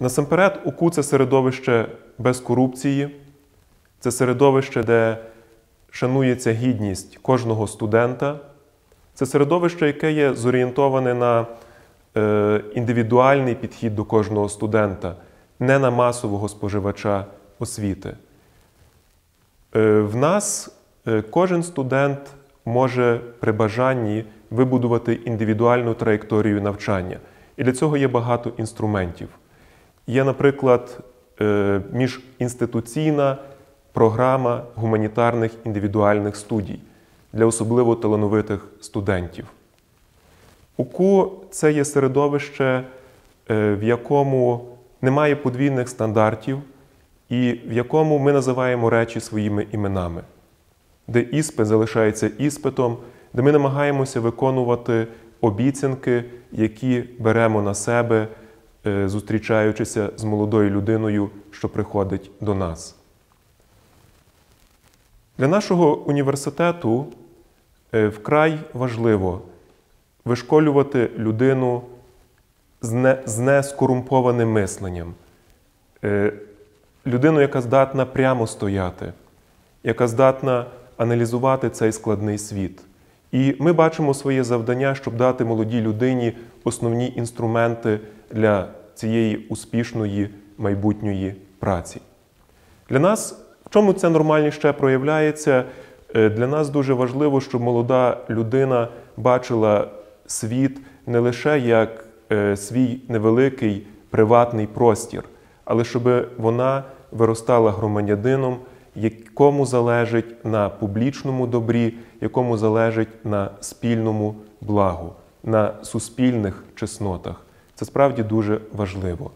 Насамперед, УКУ це середовище без корупції, це середовище, де шанується гідність кожного студента. Це середовище, яке є зорієнтоване на е, індивідуальний підхід до кожного студента, не на масового споживача освіти. Е, В нас е, кожен студент може при бажанні вибудувати індивідуальну траєкторію навчання. І для цього є багато інструментів. Є, наприклад, е, міжінституційна програма гуманітарних індивідуальних студій для особливо талановитих студентів. УКУ це є середовище, е, в якому немає подвійних стандартів, і в якому ми називаємо речі своїми іменами, де іспит залишається іспитом, де ми намагаємося виконувати обіцянки, які беремо на себе, зустрічаючися з молодою людиною, що приходить до нас. Для нашого університету е, вкрай важливо вишколювати людину з нескорумпованим мисленням, Е, людину, яка здатна прямо стояти, яка здатна аналізувати цей складний світ. І ми бачимо своє завдання, щоб дати молодій людині основні інструменти для цієї успішної майбутньої праці. Для нас, в чому це нормально ще проявляється, Е, для нас дуже важливо, щоб молода людина бачила світ не лише як е, свій невеликий приватний простір, але щоб вона виростала громадянином, якому залежить на публічному добрі, якому залежить на спільному благу, на суспільних чеснотах. Це справді дуже важливо.